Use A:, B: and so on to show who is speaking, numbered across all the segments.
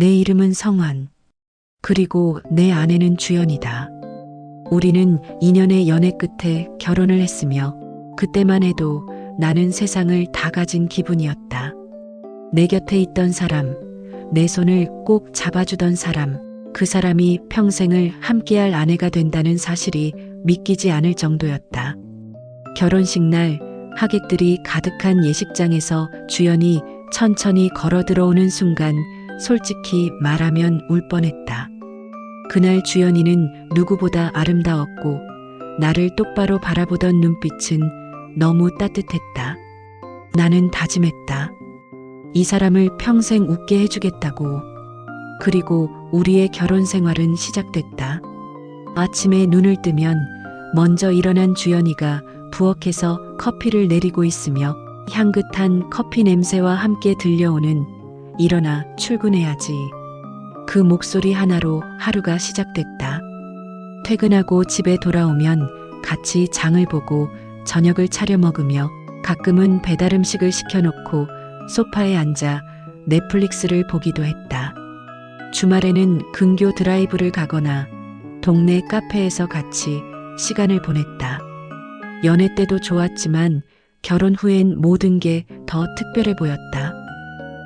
A: 내 이름은 성환. 그리고 내 아내는 주연이다. 우리는 2년의 연애 끝에 결혼을 했으며 그때만 해도 나는 세상을 다 가진 기분이었다. 내 곁에 있던 사람, 내 손을 꼭 잡아주던 사람, 그 사람이 평생을 함께할 아내가 된다는 사실이 믿기지 않을 정도였다. 결혼식 날 하객들이 가득한 예식장에서 주연이 천천히 걸어 들어오는 순간 솔직히 말하면 울 뻔했다. 그날 주연이는 누구보다 아름다웠고 나를 똑바로 바라보던 눈빛은 너무 따뜻했다. 나는 다짐했다. 이 사람을 평생 웃게 해주겠다고. 그리고 우리의 결혼 생활은 시작됐다. 아침에 눈을 뜨면 먼저 일어난 주연이가 부엌에서 커피를 내리고 있으며 향긋한 커피 냄새와 함께 들려오는 일어나 출근해야지. 그 목소리 하나로 하루가 시작됐다. 퇴근하고 집에 돌아오면 같이 장을 보고 저녁을 차려 먹으며 가끔은 배달 음식을 시켜놓고 소파에 앉아 넷플릭스를 보기도 했다. 주말에는 근교 드라이브를 가거나 동네 카페에서 같이 시간을 보냈다. 연애 때도 좋았지만 결혼 후엔 모든 게 더 특별해 보였다.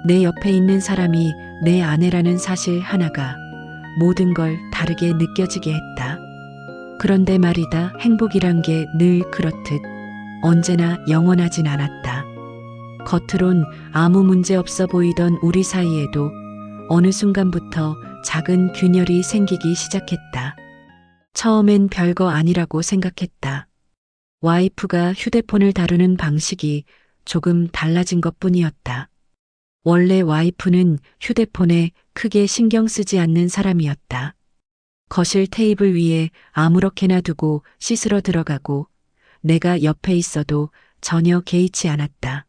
A: 내 옆에 있는 사람이 내 아내라는 사실 하나가 모든 걸 다르게 느껴지게 했다. 그런데 말이다, 행복이란 게 늘 그렇듯 언제나 영원하진 않았다. 겉으론 아무 문제 없어 보이던 우리 사이에도 어느 순간부터 작은 균열이 생기기 시작했다. 처음엔 별거 아니라고 생각했다. 와이프가 휴대폰을 다루는 방식이 조금 달라진 것 뿐이었다. 원래 와이프는 휴대폰에 크게 신경 쓰지 않는 사람이었다. 거실 테이블 위에 아무렇게나 두고 씻으러 들어가고 내가 옆에 있어도 전혀 개의치 않았다.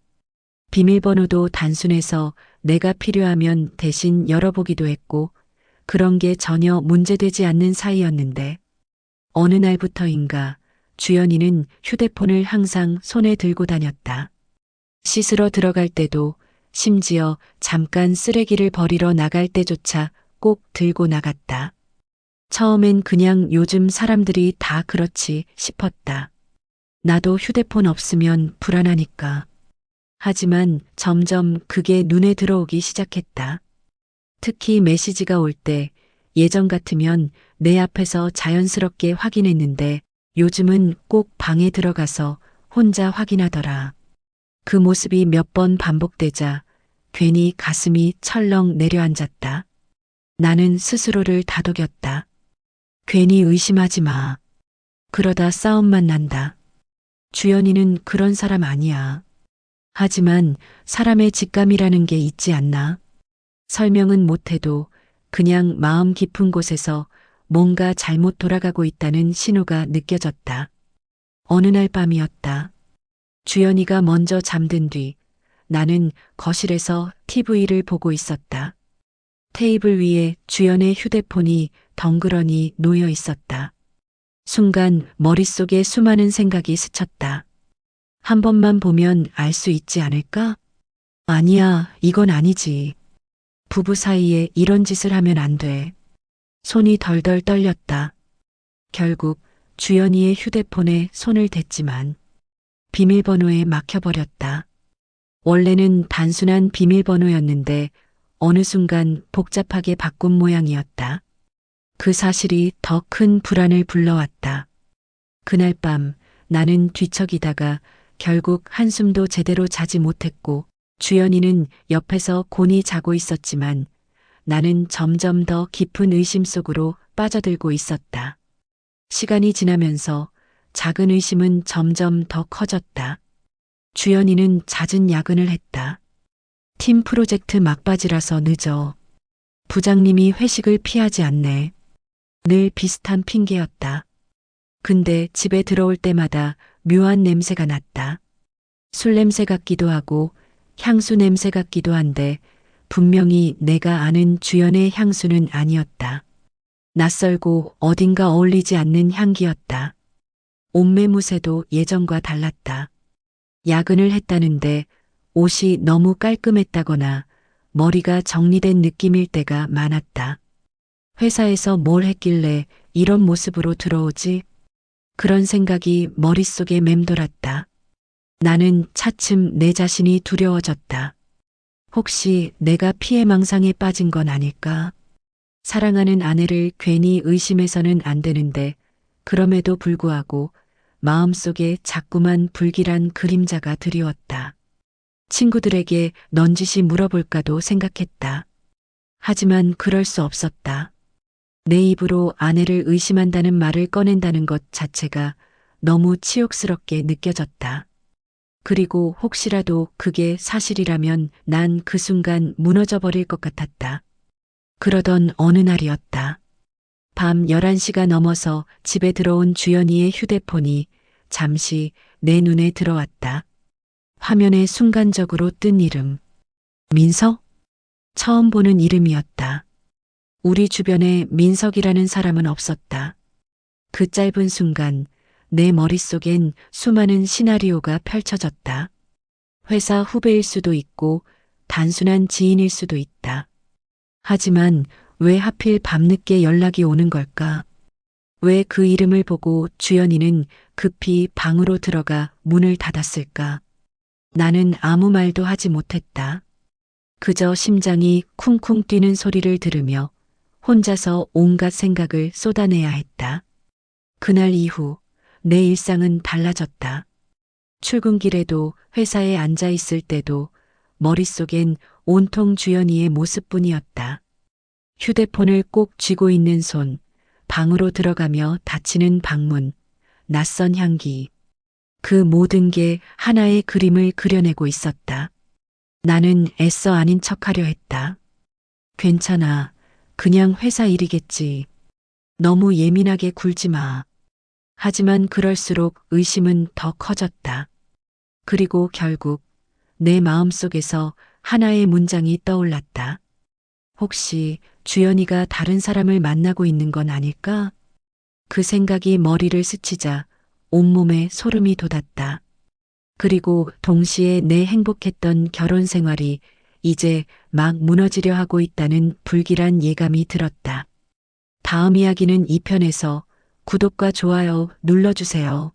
A: 비밀번호도 단순해서 내가 필요하면 대신 열어보기도 했고 그런 게 전혀 문제되지 않는 사이였는데 어느 날부터인가 주연이는 휴대폰을 항상 손에 들고 다녔다. 씻으러 들어갈 때도 심지어 잠깐 쓰레기를 버리러 나갈 때조차 꼭 들고 나갔다. 처음엔 그냥 요즘 사람들이 다 그렇지 싶었다. 나도 휴대폰 없으면 불안하니까. 하지만 점점 그게 눈에 들어오기 시작했다. 특히 메시지가 올 때 예전 같으면 내 앞에서 자연스럽게 확인했는데 요즘은 꼭 방에 들어가서 혼자 확인하더라. 그 모습이 몇 번 반복되자 괜히 가슴이 철렁 내려앉았다. 나는 스스로를 다독였다. 괜히 의심하지 마. 그러다 싸움만 난다. 주연이는 그런 사람 아니야. 하지만 사람의 직감이라는 게 있지 않나? 설명은 못해도 그냥 마음 깊은 곳에서 뭔가 잘못 돌아가고 있다는 신호가 느껴졌다. 어느 날 밤이었다. 주연이가 먼저 잠든 뒤 나는 거실에서 TV를 보고 있었다. 테이블 위에 주연의 휴대폰이 덩그러니 놓여 있었다. 순간 머릿속에 수많은 생각이 스쳤다. 한 번만 보면 알 수 있지 않을까? 아니야, 이건 아니지. 부부 사이에 이런 짓을 하면 안 돼. 손이 덜덜 떨렸다. 결국 주연이의 휴대폰에 손을 댔지만 비밀번호에 막혀버렸다. 원래는 단순한 비밀번호였는데 어느 순간 복잡하게 바꾼 모양이었다. 그 사실이 더 큰 불안을 불러왔다. 그날 밤 나는 뒤척이다가 결국 한숨도 제대로 자지 못했고 주연이는 옆에서 곤히 자고 있었지만 나는 점점 더 깊은 의심 속으로 빠져들고 있었다. 시간이 지나면서 작은 의심은 점점 더 커졌다. 주연이는 잦은 야근을 했다. 팀 프로젝트 막바지라서 늦어. 부장님이 회식을 피하지 않네. 늘 비슷한 핑계였다. 근데 집에 들어올 때마다 묘한 냄새가 났다. 술 냄새 같기도 하고 향수 냄새 같기도 한데 분명히 내가 아는 주연의 향수는 아니었다. 낯설고 어딘가 어울리지 않는 향기였다. 옷매무새도 예전과 달랐다. 야근을 했다는데 옷이 너무 깔끔했다거나 머리가 정리된 느낌일 때가 많았다. 회사에서 뭘 했길래 이런 모습으로 들어오지? 그런 생각이 머릿속에 맴돌았다. 나는 차츰 내 자신이 두려워졌다. 혹시 내가 피해망상에 빠진 건 아닐까? 사랑하는 아내를 괜히 의심해서는 안 되는데, 그럼에도 불구하고 마음속에 자꾸만 불길한 그림자가 드리웠다. 친구들에게 넌지시 물어볼까도 생각했다. 하지만 그럴 수 없었다. 내 입으로 아내를 의심한다는 말을 꺼낸다는 것 자체가 너무 치욕스럽게 느껴졌다. 그리고 혹시라도 그게 사실이라면 난 그 순간 무너져 버릴 것 같았다. 그러던 어느 날이었다. 밤 11시가 넘어서 집에 들어온 주연이의 휴대폰이 잠시 내 눈에 들어왔다. 화면에 순간적으로 뜬 이름. 민석? 처음 보는 이름이었다. 우리 주변에 민석이라는 사람은 없었다. 그 짧은 순간 내 머릿속엔 수많은 시나리오가 펼쳐졌다. 회사 후배일 수도 있고 단순한 지인일 수도 있다. 하지만 왜 하필 밤늦게 연락이 오는 걸까? 왜 그 이름을 보고 주연이는 급히 방으로 들어가 문을 닫았을까? 나는 아무 말도 하지 못했다. 그저 심장이 쿵쿵 뛰는 소리를 들으며 혼자서 온갖 생각을 쏟아내야 했다. 그날 이후 내 일상은 달라졌다. 출근길에도 회사에 앉아 있을 때도 머릿속엔 온통 주연이의 모습뿐이었다. 휴대폰을 꼭 쥐고 있는 손, 방으로 들어가며 닫히는 방문, 낯선 향기. 그 모든 게 하나의 그림을 그려내고 있었다. 나는 애써 아닌 척하려 했다. 괜찮아. 그냥 회사 일이겠지. 너무 예민하게 굴지 마. 하지만 그럴수록 의심은 더 커졌다. 그리고 결국 내 마음속에서 하나의 문장이 떠올랐다. 혹시 주연이가 다른 사람을 만나고 있는 건 아닐까? 그 생각이 머리를 스치자 온몸에 소름이 돋았다. 그리고 동시에 내 행복했던 결혼 생활이 이제 막 무너지려 하고 있다는 불길한 예감이 들었다. 다음 이야기는 2편에서 구독과 좋아요 눌러주세요.